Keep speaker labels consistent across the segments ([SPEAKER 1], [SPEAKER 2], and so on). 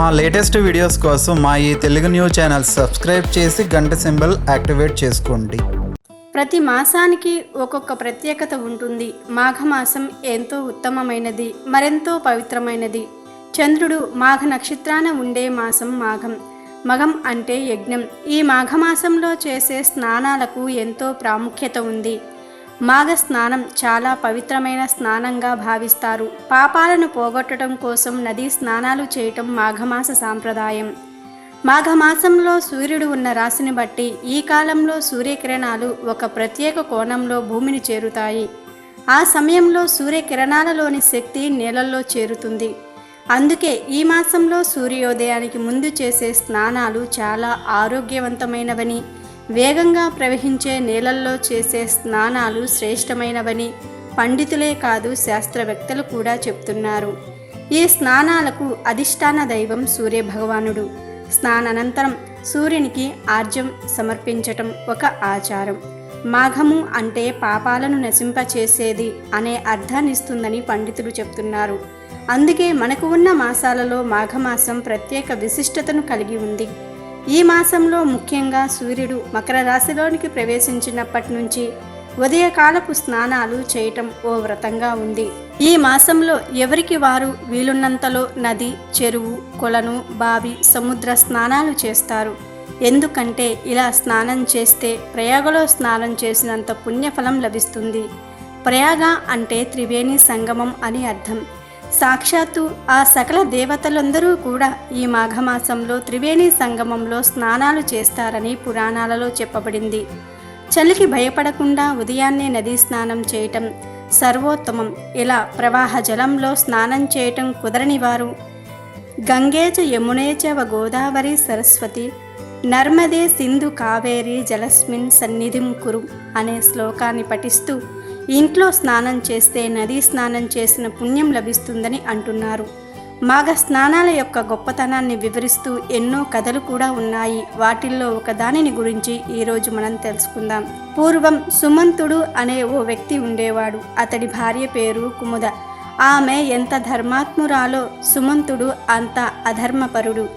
[SPEAKER 1] మా latest videos కోసం మా ఈ తెలుగు న్యూస్ ఛానల్ సబ్స్క్రైబ్ చేసి గంట సింబల్ యాక్టివేట్ చేసుకోండి.
[SPEAKER 2] ప్రతి మాసానికి ఒక్కొక్క ప్రత్యేకత ఉంటుంది. మాఘమాసం ఎంతో ఉత్తమమైనది మరెంతో పవిత్రమైనది. చంద్రుడు మాఘ నక్షత్రాన ఉండే మాసం మాఘం. మగం అంటే యజ్ఞం. ఈ మాఘమాసంలో చేసే స్నానాలకు ఎంతో ప్రాముఖ్యత ఉంది. మాఘ స్నానం చాలా పవిత్రమైన స్నానంగా భావిస్తారు. పాపాలను పోగొట్టడం కోసం నదీ స్నానాలు చేయటం మాఘమాస సాంప్రదాయం. మాఘమాసంలో సూర్యుడు ఉన్న రాశిని బట్టి ఈ కాలంలో సూర్యకిరణాలు ఒక ప్రత్యేక కోణంలో భూమిని చేరుతాయి. ఆ సమయంలో సూర్యకిరణాలలోని శక్తి నీళ్ళల్లో చేరుతుంది. అందుకే ఈ మాసంలో సూర్యోదయానికి ముందు చేసే స్నానాలు చాలా ఆరోగ్యవంతమైనవని వేగంగా ప్రవహించే నీళ్ళల్లో చేసే స్నానాలు శ్రేష్టమైనవని పండితులే కాదు శాస్త్రవేత్తలు కూడా చెప్తున్నారు. ఈ స్నానాలకు అధిష్టాన దైవం సూర్యభగవానుడు. స్నానానంతరం సూర్యునికి ఆర్జం సమర్పించటం ఒక ఆచారం. మాఘము అంటే పాపాలను నశింపచేసేది అనే అర్థాన్నిస్తుందని పండితులు చెప్తున్నారు. అందుకే మనకు ఉన్న మాసాలలో మాఘమాసం ప్రత్యేక విశిష్టతను కలిగి ఉంది. ఈ మాసంలో ముఖ్యంగా సూర్యుడు మకర రాశిలోనికి ప్రవేశించినప్పటి నుంచి ఉదయకాలపు స్నానాలు చేయటం ఓ వ్రతంగా ఉంది. ఈ మాసంలో ఎవరికి వారు వీలున్నంతలో నది చెరువు కొలను బావి సముద్ర స్నానాలు చేస్తారు. ఎందుకంటే ఇలా స్నానం చేస్తే ప్రయాగలో స్నానం చేసినంత పుణ్యఫలం లభిస్తుంది. ప్రయాగ అంటే త్రివేణి సంగమం అని అర్థం. సాక్షాత్తు ఆ సకల దేవతలందరూ కూడా ఈ మాఘమాసంలో త్రివేణి సంగమంలో స్నానాలు చేస్తారని పురాణాలలో చెప్పబడింది. చలికి భయపడకుండా ఉదయాన్నే నదీ స్నానం చేయటం సర్వోత్తమం. ఇలా ప్రవాహ జలంలో స్నానం చేయటం కుదరని వారు గంగేచ యమునేచవ గోదావరి సరస్వతి నర్మదే సింధు కావేరి జలస్మిన్ సన్నిధిం కురు అనే శ్లోకాన్ని పఠిస్తూ ఇంట్లో స్నానం చేస్తే నదీ స్నానం చేసిన పుణ్యం లభిస్తుందని అంటున్నారు. మాఘ స్నానాల యొక్క గొప్పతనాన్ని వివరిస్తూ ఎన్నో కథలు కూడా ఉన్నాయి. వాటిల్లో ఒక దానిని గురించి ఈరోజు మనం తెలుసుకుందాం. పూర్వం సుమంతుడు అనే ఓ వ్యక్తి ఉండేవాడు. అతడి భార్య పేరు కుముద. ఆమె ఎంత ధర్మాత్మురాలో సుమంతుడు అంత అధర్మపరుడు.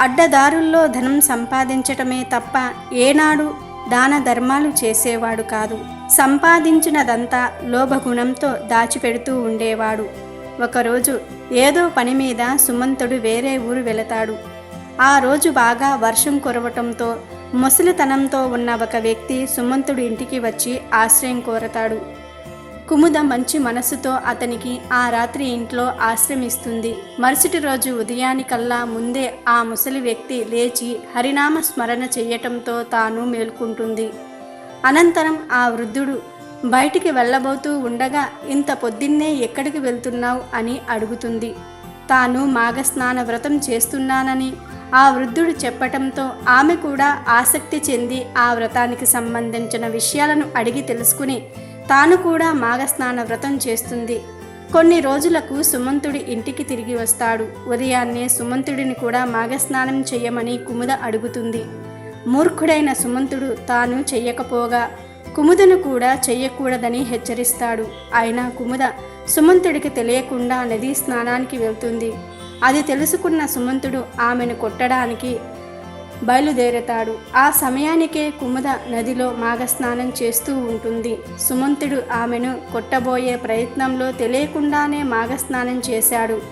[SPEAKER 2] అడ్డదారుల్లో ధనం సంపాదించటమే తప్ప ఏనాడు దాన ధర్మాలు చేసేవాడు కాదు. సంపాదించినదంతా లోభగుణంతో దాచిపెడుతూ ఉండేవాడు. ఒకరోజు ఏదో పని మీద సుమంతుడు వేరే ఊరు వెళతాడు. ఆ రోజు బాగా వర్షం కురవటంతో ముసలితనంతో ఉన్న ఒక వ్యక్తి సుమంతుడు ఇంటికి వచ్చి ఆశ్రయం కోరతాడు. కుముద మంచి మనసుతో అతనికి ఆ రాత్రి ఇంట్లో ఆశ్రమిస్తుంది. మరుసటి రోజు ఉదయానికల్లా ముందే ఆ ముసలి వ్యక్తి లేచి హరినామ స్మరణ చేయటంతో తాను మేల్కుంటుంది. అనంతరం ఆ వృద్ధుడు బయటికి వెళ్ళబోతూ ఉండగా ఇంత పొద్దున్నే ఎక్కడికి వెళ్తున్నావు? అని అడుగుతుంది. తాను మాఘస్నాన వ్రతం చేస్తున్నానని ఆ వృద్ధుడు చెప్పటంతో ఆమె కూడా ఆసక్తి చెంది ఆ వ్రతానికి సంబంధించిన విషయాలను అడిగి తెలుసుకుని తాను కూడా మాఘస్నాన వ్రతం చేస్తుంది. కొన్ని రోజులకు సుమంతుడి ఇంటికి తిరిగి వస్తాడు. ఉదయాన్నే సుమంతుడిని కూడా మాఘస్నానం చెయ్యమని కుముద అడుగుతుంది. మూర్ఖుడైన సుమంతుడు తాను చెయ్యకపోగా కుముదను కూడా చెయ్యకూడదని హెచ్చరిస్తాడు. అయినా కుముద సుమంతుడికి తెలియకుండా నదీ స్నానానికి వెళ్తుంది. అది తెలుసుకున్న సుమంతుడు ఆమెను కొట్టడానికి బయలుదేరతాడు. ఆ సమయానికే కుముద నదిలో మాఘస్నానం చేస్తూ ఉంటుంది. సుమంతుడు ఆమెను కొట్టబోయే ప్రయత్నంలో తెలియకుండానే మాఘస్నానం చేశాడు.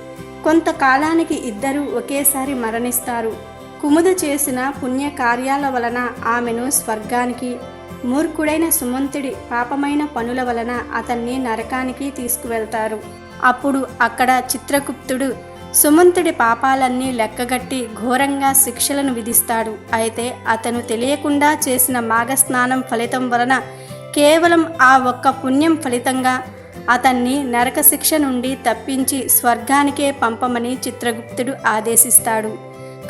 [SPEAKER 2] కొంతకాలానికి ఇద్దరూ ఒకేసారి మరణిస్తారు. కుముద చేసిన పుణ్య కార్యాల వలన ఆమెను స్వర్గానికి మూర్ఖుడైన సుమంతుడి పాపమైన పనుల వలన అతన్ని నరకానికి తీసుకువెళ్తారు. అప్పుడు అక్కడ చిత్రగుప్తుడు సుమంతుడి పాపాలన్నీ లెక్కగట్టి ఘోరంగా శిక్షలను విధిస్తాడు. అయితే అతను తెలియకుండా చేసిన మాఘస్నానం ఫలితం వలన కేవలం ఆ ఒక్క పుణ్యం ఫలితంగా అతన్ని నరక శిక్ష నుండి తప్పించి స్వర్గానికే పంపమని చిత్రగుప్తుడు ఆదేశిస్తాడు.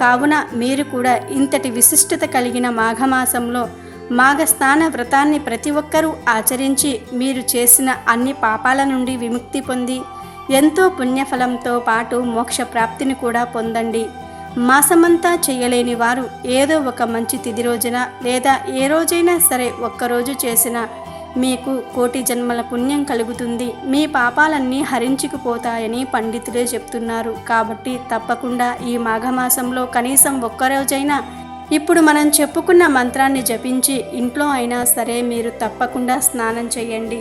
[SPEAKER 2] కావున మీరు కూడా ఇంతటి విశిష్టత కలిగిన మాఘమాసంలో మాఘస్నాన వ్రతాన్ని ప్రతి ఒక్కరూ ఆచరించి మీరు చేసిన అన్ని పాపాల నుండి విముక్తి పొంది ఎంతో పుణ్యఫలంతో పాటు మోక్ష ప్రాప్తిని కూడా పొందండి. మాసమంతా చేయలేని వారు ఏదో ఒక మంచి తిది రోజున లేదా ఏ రోజైనా సరే ఒక్కరోజు చేసిన మీకు కోటి జన్మల పుణ్యం కలుగుతుంది. మీ పాపాలన్నీ హరించుకుపోతాయని పండితులే చెప్తున్నారు. కాబట్టి తప్పకుండా ఈ మాఘమాసంలో కనీసం ఒక్కరోజైనా ఇప్పుడు మనం చెప్పుకున్న మంత్రాన్ని జపించి ఇంట్లో అయినా సరే మీరు తప్పకుండా స్నానం చేయండి.